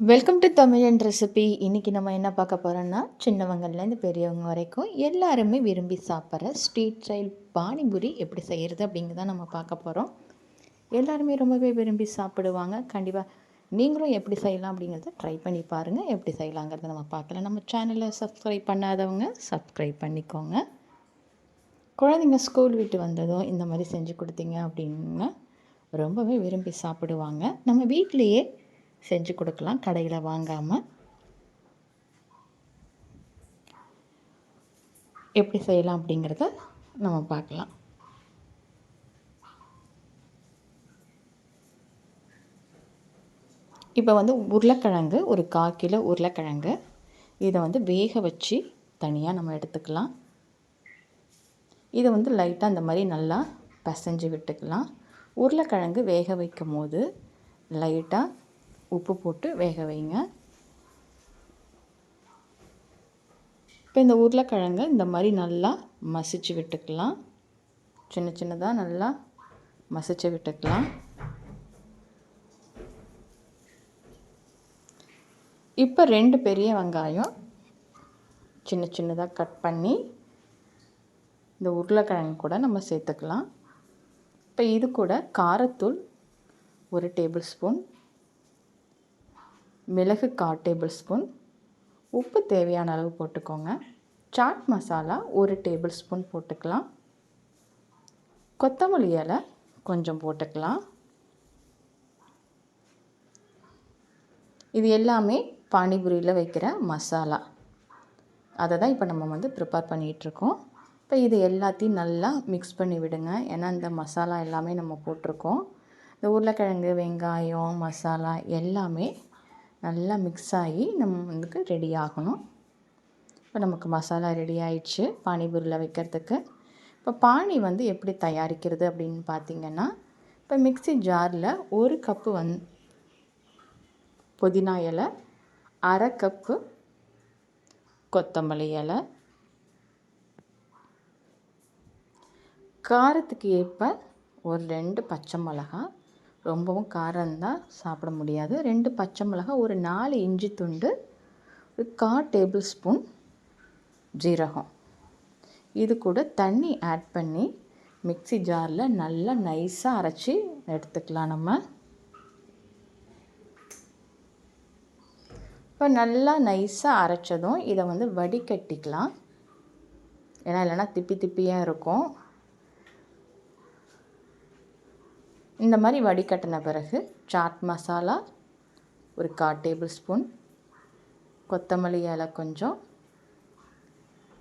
Welcome to தமிழன் recipe இன்றைக்கி நம்ம என்ன பார்க்க போகிறோன்னா சின்னவங்கள்லேருந்து பெரியவங்க வரைக்கும் எல்லாருமே விரும்பி சாப்பிட்ற ஸ்ட்ரீட் ஸ்டைல் பானிபூரி எப்படி செய்கிறது அப்படிங்கிறத நம்ம பார்க்க போகிறோம் எல்லாருமே ரொம்பவே விரும்பி சாப்பிடுவாங்க. கண்டிப்பாக நீங்களும் எப்படி செய்யலாம் அப்படிங்கிறத ட்ரை பண்ணி பாருங்கள் எப்படி செய்யலாங்கிறத நம்ம பார்க்கலாம். நம்ம சேனலை சப்ஸ்கிரைப் பண்ணாதவங்க சப்ஸ்கிரைப் பண்ணிக்கோங்க. குழந்தைங்க ஸ்கூல் விட்டு வந்ததும் இந்த மாதிரி செஞ்சு கொடுத்தீங்க அப்படின்னா ரொம்பவே விரும்பி சாப்பிடுவாங்க. நம்ம வீட்டிலையே செஞ்சு கொடுக்கலாம் கடையில் வாங்காமல் எப்படி செய்யலாம் அப்படிங்கிறத நம்ம பார்க்கலாம். இப்போ வந்து உருளைக்கிழங்கு ஒரு கால் கிலோ உருளைக்கிழங்கு. இதை வந்து வேக வச்சு தனியாக நம்ம எடுத்துக்கலாம். இதை வந்து லைட்டாக அந்த மாதிரி நல்லா பசைஞ்சு விட்டுக்கலாம். உருளைக்கிழங்கு வேக வைக்கும் போது லைட்டாக உப்பு போட்டு வேக வைங்க. இப்போ இந்த உருளைக்கிழங்க இந்த மாதிரி நல்லா மசிச்சு விட்டுக்கலாம். சின்ன சின்னதாக நல்லா மசிச்சு விட்டுக்கலாம். இப்போ ரெண்டு பெரிய வெங்காயம் சின்ன சின்னதாக கட் பண்ணி இந்த உருளைக்கிழங்கு கூட நம்ம சேர்த்துக்கலாம். இப்போ இது கூட காரத்தூள் ஒரு டேபிள் ஸ்பூன் மிளகு கால் டேபிள் ஸ்பூன். உப்பு தேவையான அளவு போட்டுக்கோங்க. சாட் மசாலா ஒரு டேபிள் ஸ்பூன் போட்டுக்கலாம். கொத்தமல்லி இலை கொஞ்சம் போட்டுக்கலாம். இது எல்லாமே பானிபுரியில் வைக்கிற மசாலா. அதை தான் இப்போ நம்ம வந்து ப்ரிப்பேர் பண்ணிகிட்ருக்கோம் இப்போ இது எல்லாத்தையும் நல்லா மிக்ஸ் பண்ணி விடுங்க. ஏன்னா இந்த மசாலா எல்லாமே நம்ம போட்டிருக்கோம். இந்த உருளைக்கிழங்கு வெங்காயம் மசாலா எல்லாமே நல்லா மிக்ஸ் ஆகி நம்ம வந்துக்கு ரெடி ஆகணும். இப்போ நமக்கு மசாலா ரெடி ஆயிடுச்சு. பானிபூரியில் வைக்கிறதுக்கு. இப்போ பானி வந்து எப்படி தயாரிக்கிறது அப்படின்னு பார்த்தீங்கன்னா இப்போ மிக்சி ஜாரில் ஒரு கப்பு வந் புதினா இலை அரை கப்பு கொத்தமல்லி இலை காரத்துக்கு ஏற்ப ஒரு ரெண்டு பச்சை மிளகாய் ரொம்பவும் காரம் இருந்தால் சாப்பிட முடியாது. ரெண்டு பச்சை மிளகாய் ஒரு நாலு இஞ்சி துண்டு ஒரு கா டேபிள் ஸ்பூன் ஜீரகம். இது கூட தண்ணி ஆட் பண்ணி மிக்சி ஜாரில் நல்லா நைஸாக அரைச்சி எடுத்துக்கலாம் நம்ம. இப்போ நல்லா நைஸாக அரைச்சதும் இதை வந்து வடிகட்டிக்கலாம். ஏன்னா இல்லைன்னா திப்பி திப்பியாக இருக்கும். இந்த மாதிரி வடிகட்டின பிறகு சாட் மசாலா ஒரு கால் டேபிள் ஸ்பூன் கொத்தமல்லி இலை கொஞ்சம்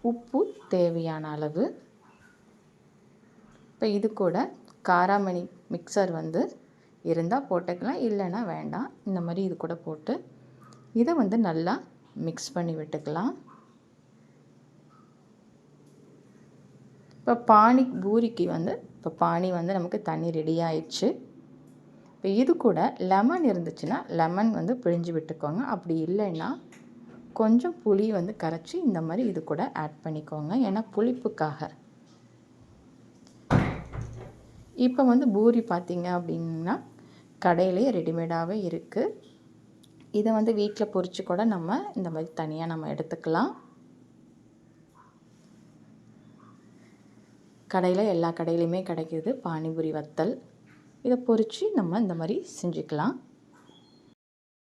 உப்பு தேவையான அளவு. இப்போ இது கூட காராமணி மிக்சர் வந்து இருந்தால் போட்டுக்கலாம் இல்லைன்னா வேண்டாம். இந்த மாதிரி இது கூட போட்டு இதை வந்து நல்லா மிக்ஸ் பண்ணி விட்டுக்கலாம். இப்போ பானி பூரிக்கு வந்து இப்போ பானி வந்து நமக்கு தண்ணி ரெடி ஆயிடுச்சு. இப்போ இது கூட லெமன் இருந்துச்சுன்னா லெமன் வந்து பிழிஞ்சு விட்டுக்கோங்க. அப்படி இல்லைன்னா கொஞ்சம் புளி வந்து கரைச்சி இந்த மாதிரி இது கூட ஆட் பண்ணிக்கோங்க. ஏன்னா புளிப்புக்காக. இப்போ வந்து பூரி பார்த்திங்க அப்படின்னா கடையிலே ரெடிமேடாகவே இருக்குது இதை வந்து வீட்டில் பொறிச்சு கூட நம்ம இந்த மாதிரி தனியாக நம்ம எடுத்துக்கலாம். கடையில் எல்லா கடையிலையுமே கிடைக்கிது. பானிபூரி வத்தல். இதை பொரித்து நம்ம இந்த மாதிரி செஞ்சுக்கலாம்.